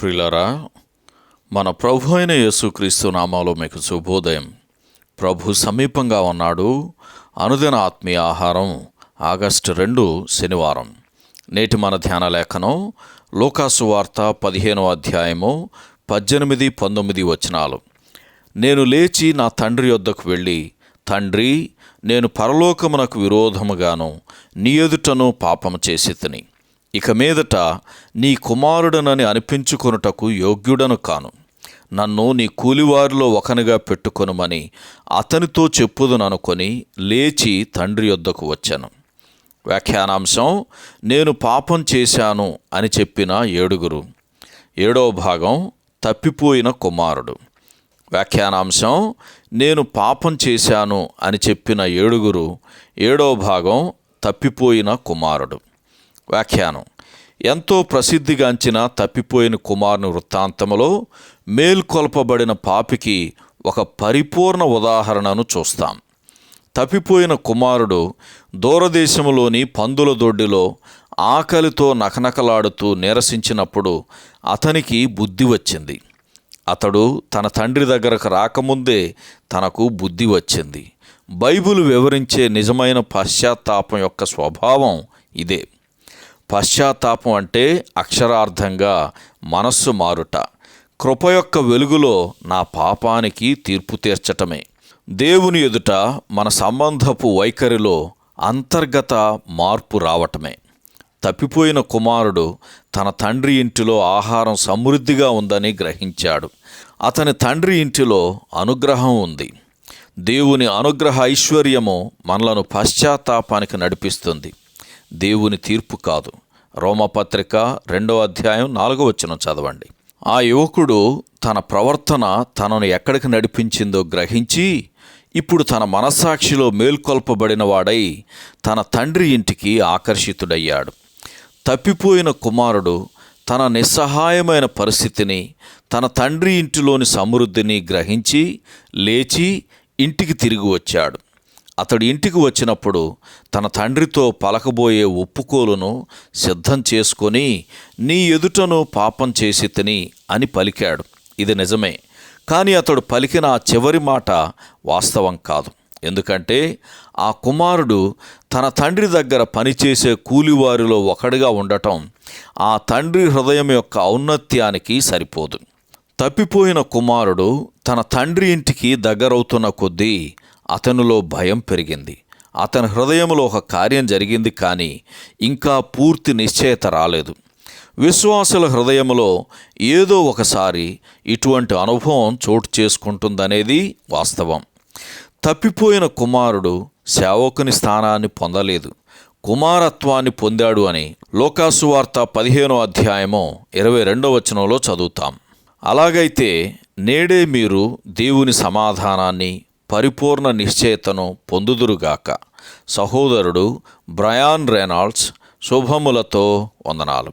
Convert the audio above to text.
ప్రిలరా మన ప్రభు అయిన యేసుక్రీస్తు నామాలో మీకు శుభోదయం. ప్రభు సమీపంగా ఉన్నాడు. అనుదిన ఆత్మీయ ఆహారం ఆగస్టు రెండు శనివారం. నేటి మన ధ్యాన లేఖనం లోకాసు వార్త పదిహేనో అధ్యాయము పద్దెనిమిది పంతొమ్మిది వచనాలు. నేను లేచి నా తండ్రి యొద్దకు వెళ్ళి తండ్రి నేను పరలోకమునకు విరోధముగాను నీ ఎదుటను పాపము చేసి తిని. ఇక మీదట నీ కుమారుడనని అనిపించుకొనుటకు యోగ్యుడను కాను. నన్ను నీ కూలివారిలో ఒకనిగా పెట్టుకొనుమని అతనితో చెప్పుదననుకొని లేచి తండ్రి యొద్దకు వచ్చాను. వ్యాఖ్యానాంశం నేను పాపం చేశాను అని చెప్పిన ఏడుగురు. ఏడవ భాగం తప్పిపోయిన కుమారుడు. వ్యాఖ్యానాంశం నేను పాపం చేశాను అని చెప్పిన ఏడుగురు. ఏడవ భాగం తప్పిపోయిన కుమారుడు. వ్యాఖ్యానం. ఎంతో ప్రసిద్ధిగాంచిన తప్పిపోయిన కుమారుని వృత్తాంతములో మేల్కొల్పబడిన పాపికి ఒక పరిపూర్ణ ఉదాహరణను చూస్తాం. తప్పిపోయిన కుమారుడు దూరదేశంలోని పందుల దొడ్డిలో ఆకలితో నకనకలాడుతూ నిరసించినప్పుడు అతనికి బుద్ధి వచ్చింది. అతడు తన తండ్రి దగ్గరకు రాకముందే తనకు బుద్ధి వచ్చింది. బైబిల్ వివరించే నిజమైన పశ్చాత్తాపం యొక్క స్వభావం ఇదే. పశ్చాత్తాపం అంటే అక్షరార్థంగా మనస్సు మారుట. కృప యొక్క వెలుగులో నా పాపానికి తీర్పు తీర్చటమే. దేవుని ఎదుట మన సంబంధపు వైఖరిలో అంతర్గత మార్పు రావటమే. తప్పిపోయిన కుమారుడు తన తండ్రి ఇంటిలో ఆహారం సమృద్ధిగా ఉందని గ్రహించాడు. అతని తండ్రి ఇంటిలో అనుగ్రహం ఉంది. దేవుని అనుగ్రహ ఐశ్వర్యము మనలను పశ్చాత్తాపానికి నడిపిస్తుంది. దేవుని తీర్పు కాదు. రోమపత్రిక రెండో అధ్యాయం నాలుగో వచ్చిన చదవండి. ఆ యువకుడు తన ప్రవర్తన తనను ఎక్కడికి నడిపించిందో గ్రహించి ఇప్పుడు తన మనస్సాక్షిలో మేల్కొల్పబడిన వాడై తన తండ్రి ఇంటికి ఆకర్షితుడయ్యాడు. తప్పిపోయిన కుమారుడు తన నిస్సహాయమైన పరిస్థితిని తన తండ్రి ఇంటిలోని సమృద్ధిని గ్రహించి లేచి ఇంటికి తిరిగి వచ్చాడు. అతడు ఇంటికి వచ్చినప్పుడు తన తండ్రితో పలకబోయే ఒప్పుకోలును సిద్ధం చేసుకొని నీ ఎదుటను పాపం చేసి తిని అని పలికాడు. ఇది నిజమే కానీ అతడు పలికిన ఆ చివరి మాట వాస్తవం కాదు. ఎందుకంటే ఆ కుమారుడు తన తండ్రి దగ్గర పనిచేసే కూలివారిలో ఒకడిగా ఉండటం ఆ తండ్రి హృదయం యొక్క ఔన్నత్యానికి సరిపోదు. తప్పిపోయిన కుమారుడు తన తండ్రి ఇంటికి దగ్గరవుతున్న కొద్దీ అతనిలో భయం పెరిగింది. అతని హృదయంలో ఒక కార్యం జరిగింది కానీ ఇంకా పూర్తి నిశ్చయత రాలేదు. విశ్వాసుల హృదయంలో ఏదో ఒకసారి ఇటువంటి అనుభవం చోటు చేసుకుంటుందనేది వాస్తవం. తప్పిపోయిన కుమారుడు సేవకుని స్థానాన్ని పొందలేదు. కుమారత్వాన్ని పొందాడు అని లోకాసువార్త పదిహేనో అధ్యాయము ఇరవై రెండో వచనంలో చదువుతాం. అలాగైతే నేడే మీరు దేవుని సమాధానాన్ని పరిపూర్ణ నిశ్చయతను పొందుదురుగాక. సహోదరుడు బ్రయాన్ రెనాల్డ్స్ శుభములతో వందనాలు.